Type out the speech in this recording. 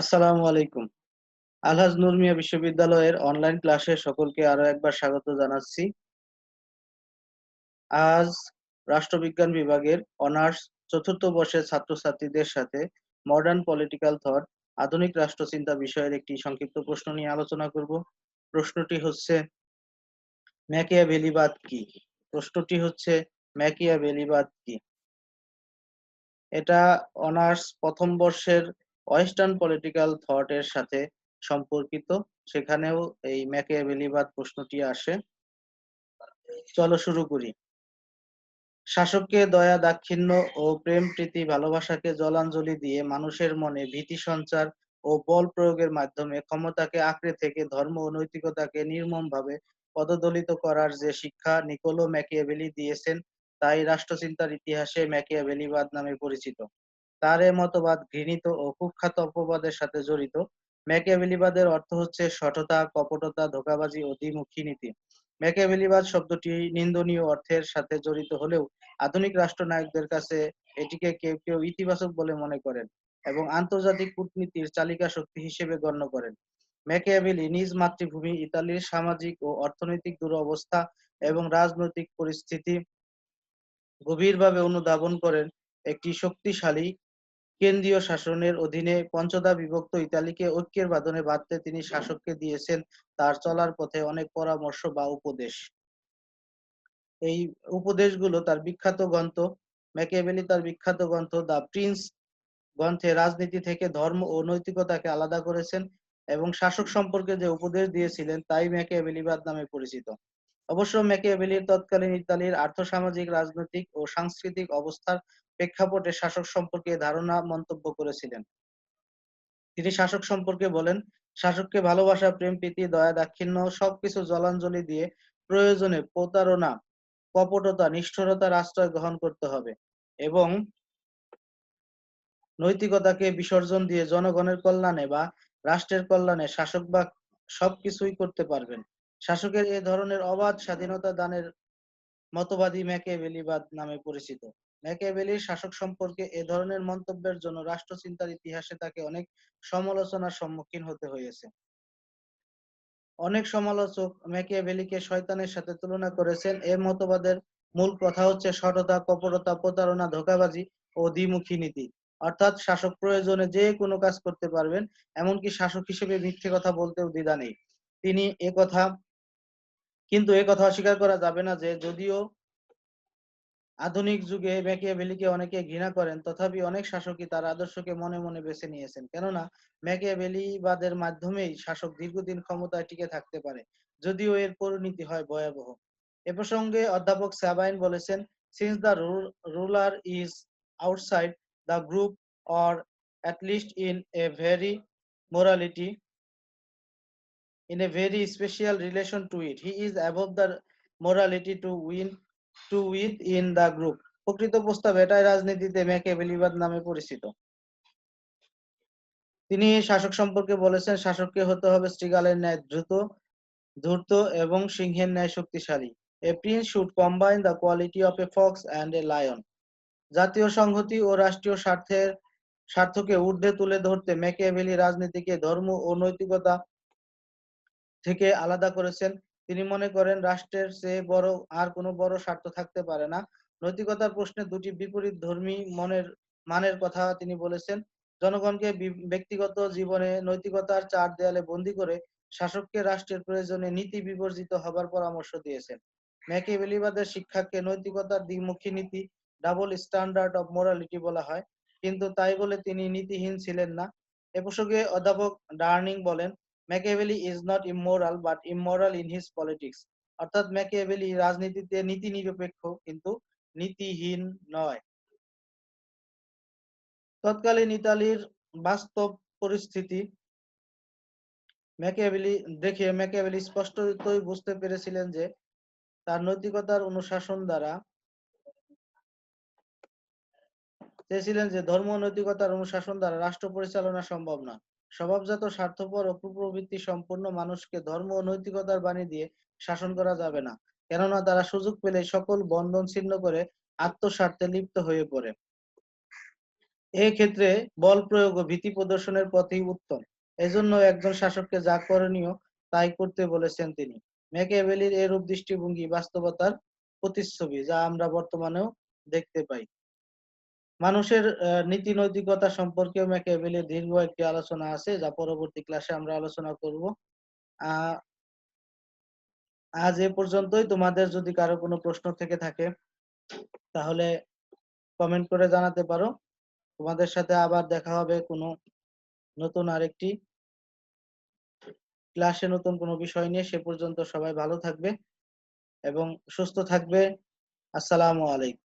আসসালামু আলাইকুম। আলহাজ নূর মিয়া বিশ্ববিদ্যালয়ের অনলাইন ক্লাসে সকলকে আরও একবার স্বাগত জানাচ্ছি। আজ রাষ্ট্রবিজ্ঞান বিভাগের অনার্স চতুর্থ বর্ষের ছাত্রছাত্রীদের সাথে মডার্ন পলিটিক্যাল থট আধুনিক রাষ্ট্রচিন্তা বিষয়ের একটি সংক্ষিপ্ত প্রশ্ন নিয়ে আলোচনা করব। প্রশ্নটি হচ্ছে, ম্যাকিয়াভেলিবাদ কি? প্রশ্নটি হচ্ছে, ম্যাকিয়াভেলিবাদ কি? এটা অনার্স প্রথম বর্ষের ওয়েস্টার্ন পলিটিক্যাল থট এর সাথে সম্পর্কিত। সেখানেও এই ম্যাকিয়াভেলিবাদ প্রশ্নটি আসে। চলো শুরু করি। শাসককে দয়া, দাক্ষিণ্য ও প্রেম, প্রীতি, ভালোবাসাকে জলাঞ্জলি দিয়ে মানুষের মনে ভীতি সঞ্চার ও বল প্রয়োগের মাধ্যমে ক্ষমতাকে আঁকড়ে থেকে ধর্ম ও নৈতিকতাকে নির্মমভাবে পদদলিত করার যে শিক্ষা নিকোলো ম্যাকিয়াভেলি দিয়েছেন, তাই রাষ্ট্রচিন্তার ইতিহাসে ম্যাকিয়াভেলিবাদ নামে পরিচিত। তার এ মতবাদ ঘৃণিত ও কুখ্যাত অপবাদের সাথে জড়িত। ম্যাকিয়াভেলিবাদের অর্থ হচ্ছে সঠতা, কপটতা, ধোকাবাজি ও দ্বিমুখী নীতি। ম্যাকিয়াভেলিবাদ শব্দটি নিন্দনীয় অর্থের সাথে জড়িত হলেও আধুনিক রাষ্ট্রনায়কদের কাছে এটিকে কেউ কেউ ইতিবাচক বলে মনে করেন এবং আন্তর্জাতিক কূটনীতির চালিকা শক্তি হিসেবে গণ্য করেন। ম্যাকিয়াভেলি নিজ মাতৃভূমি ইতালির সামাজিক ও অর্থনৈতিক দুরবস্থা এবং রাজনৈতিক পরিস্থিতি গভীরভাবে অনুধাবন করেন একটি শক্তিশালী কেন্দ্রীয় শাসনের অধীনে পঞ্চদা বিভক্ত ইতালিকে ঐক্যের বাঁধনে বাঁধতে তিনি শাসককে দিয়েছেন, তার চলার পথে অনেক পরামর্শ বা উপদেশ। এই উপদেশগুলো তার বিখ্যাত গ্রন্থ ম্যাকিয়াভেলি তার বিখ্যাত গ্রন্থ দ্য প্রিন্স গ্রন্থে রাজনীতি থেকে ধর্ম ও নৈতিকতাকে আলাদা করেছেন এবং শাসক সম্পর্কে যে উপদেশ দিয়েছিলেন তাই ম্যাকিয়াভেলিবাদ নামে পরিচিত। অবশ্য ম্যাকিয়াভেলির তৎকালীন ইতালির আর্থসামাজিক, রাজনৈতিক ও সাংস্কৃতিক অবস্থার প্রেক্ষাপটে শাসক সম্পর্কে ধারণা মন্তব্য করেছিলেন। তিনি শাসক সম্পর্কে বলেন, শাসককে ভালোবাসা, প্রেম, প্রীতি, দয়া, দাক্ষিণ্য সবকিছু জলাঞ্জলি দিয়ে প্রয়োজনে প্রতারণা, কপটতা নিষ্ঠুরতার আশ্রয় গ্রহণ করতে হবে এবং নৈতিকতাকে বিসর্জন দিয়ে জনগণের কল্যাণে বা রাষ্ট্রের কল্যাণে শাসক বা সবকিছুই করতে পারবেন। শাসকের এ ধরনের অবাধ স্বাধীনতা দানের মতবাদী ম্যাকিয়াভেলিবাদ নামে পরিচিত। ম্যাকিয়াভেলির শাসক সম্পর্কে এ ধরনের মন্তব্যের জন্য রাষ্ট্রচিন্তার ইতিহাসে তাকে অনেক সমালোচনার সম্মুখীন হতে হয়েছে। অনেক সমালোচক ম্যাকিয়াভেলিকে শয়তানের সাথে তুলনা করেছেন। এ মতবাদের মূল কথা হচ্ছে সততা, কপটতা, প্রতারণা, ধোঁকাবাজি ও দ্বিমুখী নীতি। অর্থাৎ শাসক প্রয়োজনে যে কোনো কাজ করতে পারবেন, এমনকি শাসক হিসেবে মিথ্যে কথা বলতেও দ্বিধা নেই। তিনি এ কথা, কিন্তু এ কথা অস্বীকার করা যাবে না যে যদিও আধুনিক যুগে ম্যাকিয়াভেলিকে অনেকে ঘৃণা করেন, তথাপি অনেক শাসকই তার আদর্শকে মনে মনে বেছে নিয়েছেন। কেননা ম্যাকিয়াভেলিবাদের মাধ্যমেই শাসক দীর্ঘদিন ক্ষমতায় টিকে থাকতে পারে, যদিও এর পরিণতি হয় ভয়াবহ। এ প্রসঙ্গে অধ্যাপক সাবাইন বলেছেন since the ruler is outside the group or at least in a very morality, in a very special relation to it, he is the morality to win to within the group প্রকৃত প্রস্তাব এটাই রাজনীতিতে ম্যাকিয়াভেলিবাদ নামে পরিচিত। তিনি শাসক সম্পর্কে বলেছেন, শাসককে হতে হবে শ্রীগালের ন্যায় দ্রুত, ধূর্ত এবং সিংহের ন্যায় শক্তিশালী। A prince should combine the quality of a fox and a lion জাতীয় সংহতি ও রাষ্ট্রীয় স্বার্থের, স্বার্থকে ঊর্ধ্বে তুলে ধরতে ম্যাকিয়াভেলি রাজনীতিকে ধর্ম ও নৈতিকতা থেকে আলাদা করেছেন। তিনি মনে করেন রাষ্ট্রের চেয়ে বড় আর কোনো বড় স্বার্থ থাকতে পারে না। নৈতিকতার প্রশ্নে দুটি বিপরীত ধর্মী মনের, মানের কথা তিনি বলেছেন। জনগণকে ব্যক্তিগত জীবনে নৈতিকতার চার দেয়ালে বন্দী করে শাসককে রাষ্ট্রের প্রয়োজনে নীতি বিবর্জিত হবার পরামর্শ দিয়েছেন। ম্যাকে বেলিবাদের শিক্ষাকে নৈতিকতার দ্বিমুখী নীতি, ডাবল স্ট্যান্ডার্ড অব মোরালিটি বলা হয়। কিন্তু তাই বলে তিনি নীতিহীন ছিলেন না। এ প্রসঙ্গে অধ্যাপক ডার্নিং বলেন Machiavelli is not immoral but immoral in his politics অর্থাৎ ম্যাকিয়াভেলি রাজনীতিতে নীতি নিরপেক্ষ কিন্তু নীতিহীন নয়। তৎকালীন ইতালির বাস্তব পরিস্থিতি। ম্যাকিয়াভেলি দেখে ম্যাকিয়াভেলি স্পষ্টতই বুঝতে পেরেছিলেন যে, তার নৈতিকতার অনুশাসন দ্বারা চেয়েছিলেন যে ধর্ম নৈতিকতার অনুশাসন দ্বারা রাষ্ট্র পরিচালনা সম্ভব না স্বভাবজাত, স্বার্থপর ও কুপ্রবৃত্তি সম্পন্ন মানুষকে ধর্ম ও নৈতিকতার বাণী দিয়ে শাসন করা যাবে না। কেননা তারা সুযোগ পেলে সকল বন্ধন ছিন্ন করে আত্মস্বার্থে লিপ্ত হয়ে পড়ে। এক্ষেত্রে বল প্রয়োগ ও ভীতি প্রদর্শনের পথেই উত্তম। এজন্য একজন শাসককে যা করণীয় তাই করতে বলেছেন তিনি। ম্যাকিয়াভেলির এরূপ দৃষ্টিভঙ্গি বাস্তবতার প্রতিচ্ছবি যা আমরা বর্তমানেও দেখতে পাই। মানুষের নীতি নৈতিকতা সম্পর্কেও ম্যাকিয়াভেলির দীর্ঘ একটি আলোচনা আছে যা পরবর্তী ক্লাসে আমরা আলোচনা করব। আজ এ পর্যন্তই। তোমাদের যদি কারও কোনো প্রশ্ন থেকে থাকে, তাহলে কমেন্ট করে জানাতে পারো। তোমাদের সাথে আবার দেখা হবে কোনো নতুন আরেকটি ক্লাসে নতুন কোনো বিষয় নিয়ে। সে পর্যন্ত সবাই ভালো থাকবে এবং সুস্থ থাকবে। আসসালামু আলাইকুম।